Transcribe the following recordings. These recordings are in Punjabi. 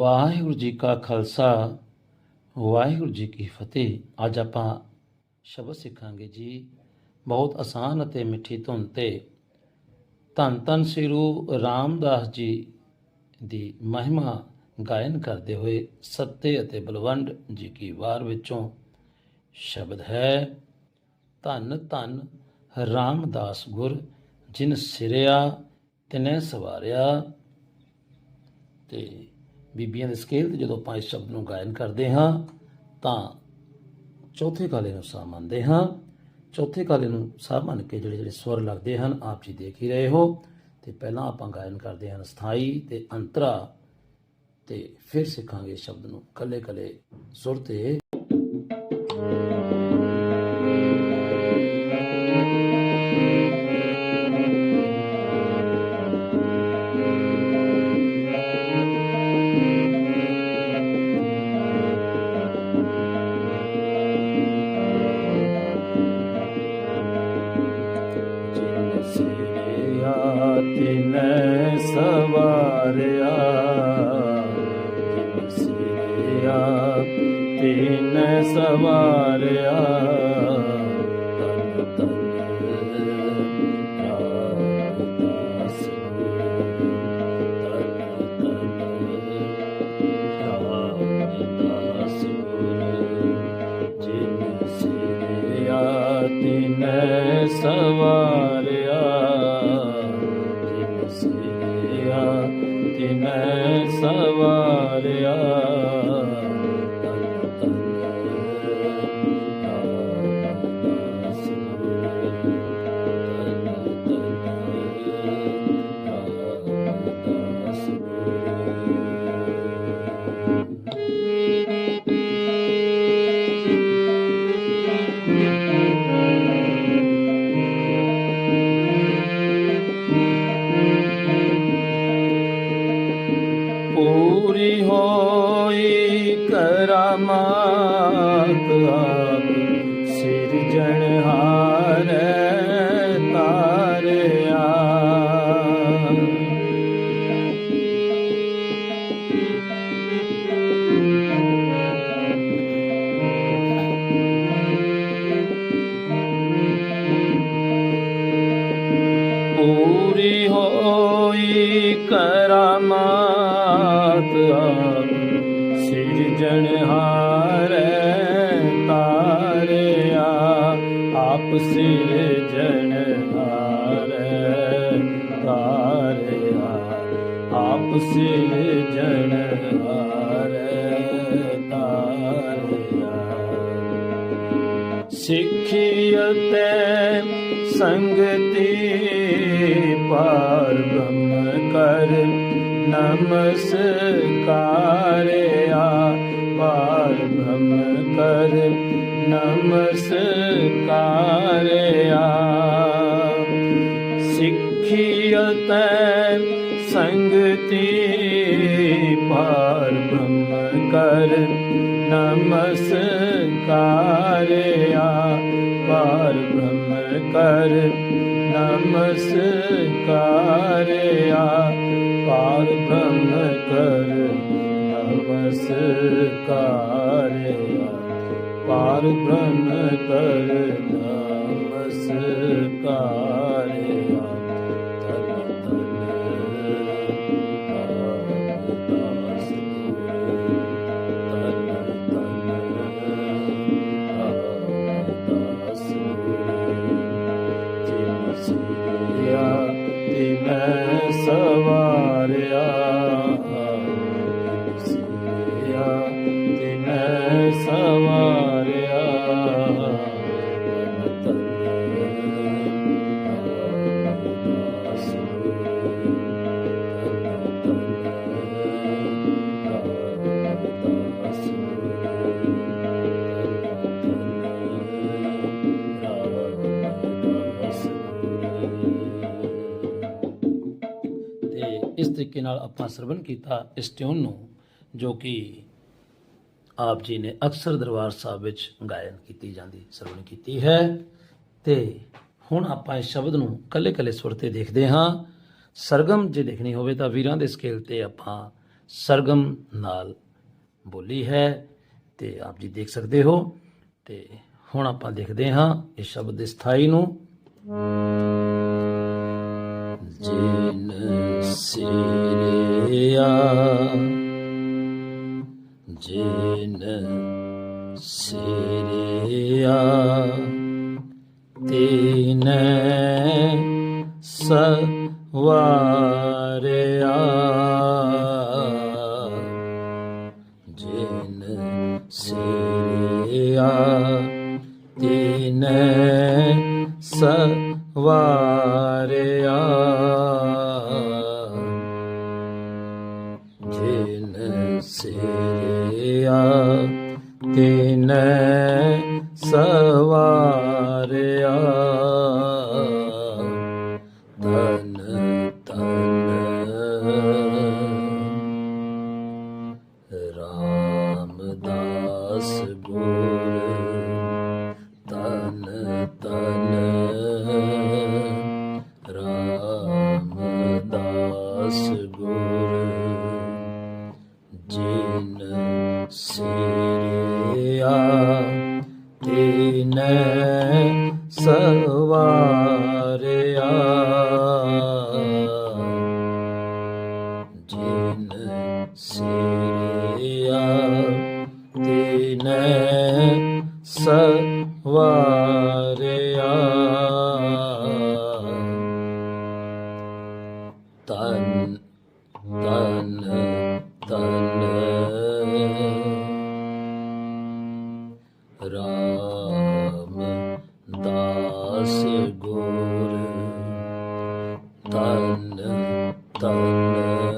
ਵਾਹਿਗੁਰੂ ਜੀ ਕਾ ਖਾਲਸਾ, ਵਾਹਿਗੁਰੂ ਜੀ ਕੀ ਫਤਿਹ। ਅੱਜ ਆਪਾਂ ਸ਼ਬਦ ਸਿੱਖਾਂਗੇ ਜੀ, ਬਹੁਤ ਆਸਾਨ ਅਤੇ ਮਿੱਠੀ ਧੁਨ ਤੇ। ਧੰਨ ਧੰਨ ਸ੍ਰੀ ਗੁਰੂ ਰਾਮਦਾਸ ਜੀ ਦੀ ਮਹਿਮਾ ਗਾਇਨ ਕਰਦੇ ਹੋਏ ਸੱਤੇ ਅਤੇ ਬਲਵੰਡ ਜੀ ਕੀ ਵਾਰ ਵਿੱਚੋਂ ਸ਼ਬਦ ਹੈ, ਧੰਨ ਧੰਨ ਰਾਮਦਾਸ ਗੁਰ, ਜਿਨ ਸਿਰਿਆ ਤਿਨੇ ਸਵਾਰਿਆ। ਤੇ ਬੀਬੀਆਂ ਦੇ ਸਕੇਲ ਤੇ ਜਦੋਂ ਆਪਾਂ ਇਸ ਸ਼ਬਦ ਨੂੰ ਗਾਇਨ ਕਰਦੇ ਹਾਂ, ਤਾਂ ਚੌਥੇ ਕਾਲੇ ਨੂੰ ਸਾਹ ਮੰਨਦੇ ਹਾਂ। ਚੌਥੇ ਕਾਲੇ ਨੂੰ ਸਾਹ ਮੰਨ ਕੇ ਜਿਹੜੇ ਜਿਹੜੇ ਸਵਰ ਲੱਗਦੇ ਹਨ, ਆਪ ਜੀ ਦੇਖ ਹੀ ਰਹੇ ਹੋ। ਤੇ ਪਹਿਲਾਂ ਆਪਾਂ ਗਾਇਨ ਕਰਦੇ ਹਾਂ ਸਥਾਈ ਤੇ ਅੰਤਰਾ ਤੇ ਫਿਰ ਸਿੱਖਾਂਗੇ ਸ਼ਬਦ ਨੂੰ ਕੱਲੇ ਕੱਲੇ ਸੁਰ ਤੇ। ਤਿਨੈ ਸਵਾਰਿਆ ਤਨ ਤਨ ਰਾਮਦਾਸ ਗੁਰ ਤਨ ਤਨ ਸਵਾਰਿਆ ਜਿਨ ਸਿਰਿਆ ਤਿਨੈ ਸਵਾਰਿਆ ਹੋਈ ਕਰਾਮਾਤ ਆਪ ਸਿਰਜਣਹਾਰ ਸਿਰਜਣਹਾਰ ਤਾਰਿਆ ਆਪ ਸਿਰਜਣਹਾਰ ਤਾਰਿਆ ਆਪ ਸਿਰਜਣਹਾਰ ਤਾਰਿਆ। ਸਿੱਖਿਅਤੇ ਸੰਗਤੀ ਪਾਰ ਨਮਸਕਾਰਿਆ ਪਾਰ ਬ੍ਰਹਮ ਕਰ ਨਮਸਕਾਰਿਆ ਸਿੱਖਿਅਤੇ ਸੰਗਤੀ ਪਾਰ ਬ੍ਰਹਮ ਕਰ ਨਮਸਕਾਰਿਆ ਪਾਰ ਬ੍ਰਹਮ ਕਰ ਨਮਸਕਾਰਿਆ ਪਾਰ ਬ੍ਰਹਮ ਕਰ ਨਮਸਕਾਰਿਆ ਪਾਰ ਬ੍ਰਹਮ ਕਰ ਨਮਸਕਾਰ ਤਰੀਕੇ ਨਾਲ ਆਪਾਂ ਸਰਵਨ ਕੀਤਾ ਇਸ ਟਿਊਨ ਨੂੰ, ਜੋ ਕਿ ਆਪ ਜੀ ਨੇ ਅਕਸਰ ਦਰਬਾਰ ਸਾਹਿਬ ਵਿੱਚ ਗਾਇਨ ਕੀਤੀ ਜਾਂਦੀ, ਸਰਵਣ ਕੀਤੀ ਹੈ। ਤੇ ਹੁਣ ਆਪਾਂ ਇਸ ਸ਼ਬਦ ਨੂੰ ਕੱਲੇ ਕੱਲੇ ਸੁਰ ਤੇ ਦੇਖਦੇ ਹਾਂ। ਸਰਗਮ ਜੇ ਦੇਖਣੀ ਹੋਵੇ ਤਾਂ ਵੀਰਾਂ ਦੇ ਸਕੇਲ ਤੇ ਆਪਾਂ ਸਰਗਮ ਨਾਲ ਬੋਲੀ ਹੈ ਤੇ ਆਪ ਜੀ ਦੇਖ ਸਕਦੇ ਹੋ। ਤੇ ਹੁਣ ਆਪਾਂ ਦੇਖਦੇ ਹਾਂ ਇਸ ਸ਼ਬਦ ਦੇ ਸਥਾਈ ਨੂੰ। ਜਿਨ ਸਿਰਿਆ। ਜਿਨ ਸਿਰਿਆ ਤੀਨ ਸਵਾਰਿਆ। ਜਿਨ ਸਿਰਿਆ ਤੀਨ ਸਵਾਰਿਆ। ਸਵਾਰਿਆ ਤਨ ਤਨ ਰਾਮਦਾਸ ਗੁਰ ਤਨ ਤਨ ਰਾਮਦਾਸ ਰਾਮ ਦਾਸ ਗੁਰ। ਤਨ ਤਨ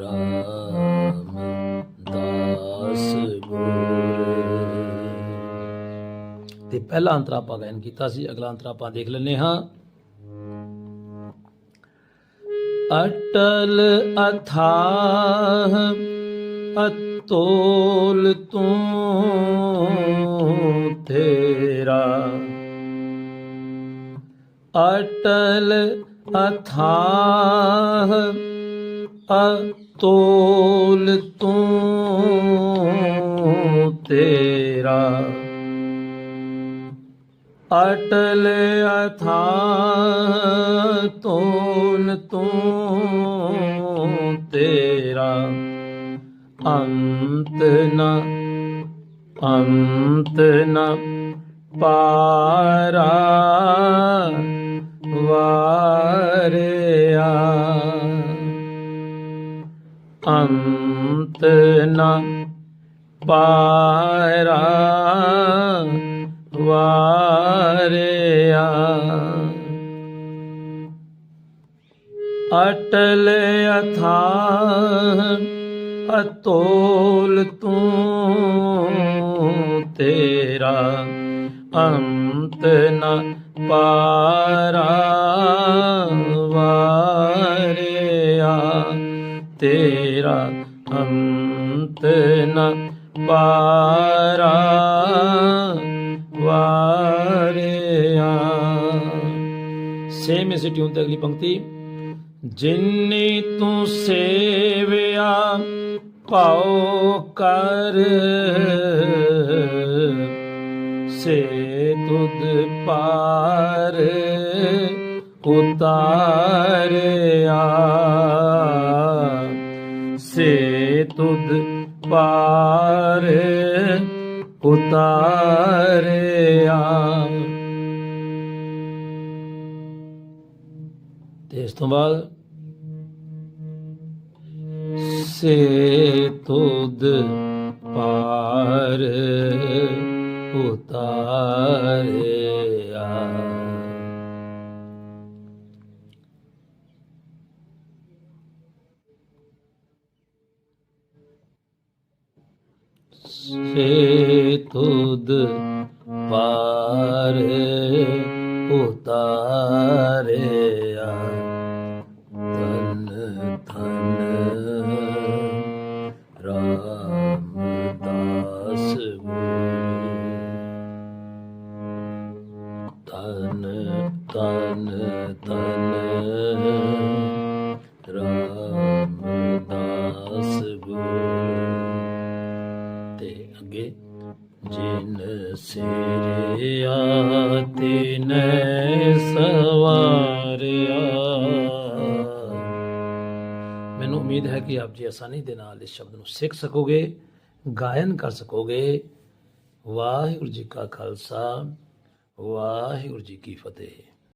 ਰਾਮ ਦਾਸ ਗੁਰ। ਤੇ ਪਹਿਲਾ ਅੰਤਰਾ ਆਪਾਂ ਗਾਇਨ ਕੀਤਾ ਸੀ, ਅਗਲਾ ਅੰਤਰਾ ਆਪਾਂ ਦੇਖ ਲੈਂਦੇ ਹਾਂ। ਅਟਲ ਅਥਾਹ ਤੋਲ ਤੂੰ ਤੇਰਾ। ਅਟਲ ਅਥਾਹ ਅਤੋਲ ਤੂੰ ਤੇਰਾ। ਅਟਲ ਅਥਾਹ ਤੋਲ ਤੂੰ ਤੇਰਾ। ਅੰਤ ਨ ਅੰਤ ਨ ਪਾਰਾ ਵਾਰਿਆ। ਅੰਤ ਨ ਪਾਰਾ ਵਾਰਿਆ। ਅਟਲ ਅਥਾਹ ਅਤੋਲ ਤੂੰ ਤੇਰਾ ਅੰਤ ਨ ਪਾਰਾ ਵਾਰਿਆ ਤੇਰਾ ਅੰਤ ਨ ਪਾਰਾ ਵਾਰਿਆ ਸੇਮ ਇਸੇ ਟਿਊਨ ਤੇ ਅਗਲੀ ਪੰਕਤੀ ਜਿੰਨੀ ਤੂੰ ਸੇਵੇ ਸੇਵਿਆ ਪਾਉ ਕਰ। ਸੇ ਤੁਧ ਪਾਰ ਉਤਾਰਿਆ। ਸੇ ਤੁਧ ਪਾਰ ਉਤਾਰਿਆ। ਤੇ ਇਸ ਤੋਂ ਬਾਅਦ ਸੇ ਤੁਧ ਪਾਰ ਉਤਾਰਿਆ। ਸੇ ਤੁਧ ਪਾਰ ਉਤਾਰਿਆ। ਜਿਨ ਸਿਰਿਆ ਤਿਨ ਸਵਾਰਿਆ। ਮੈਨੂੰ ਉਮੀਦ ਹੈ ਕਿ ਆਪ ਜੀ ਆਸਾਨੀ ਦੇ ਨਾਲ ਇਸ ਸ਼ਬਦ ਨੂੰ ਸਿੱਖ ਸਕੋਗੇ, ਗਾਇਨ ਕਰ ਸਕੋਗੇ। ਵਾਹਿਗੁਰੂ ਜੀ ਕਾ ਖਾਲਸਾ, ਵਾਹਿਗੁਰੂ ਜੀ ਕੀ ਫਤਿਹ।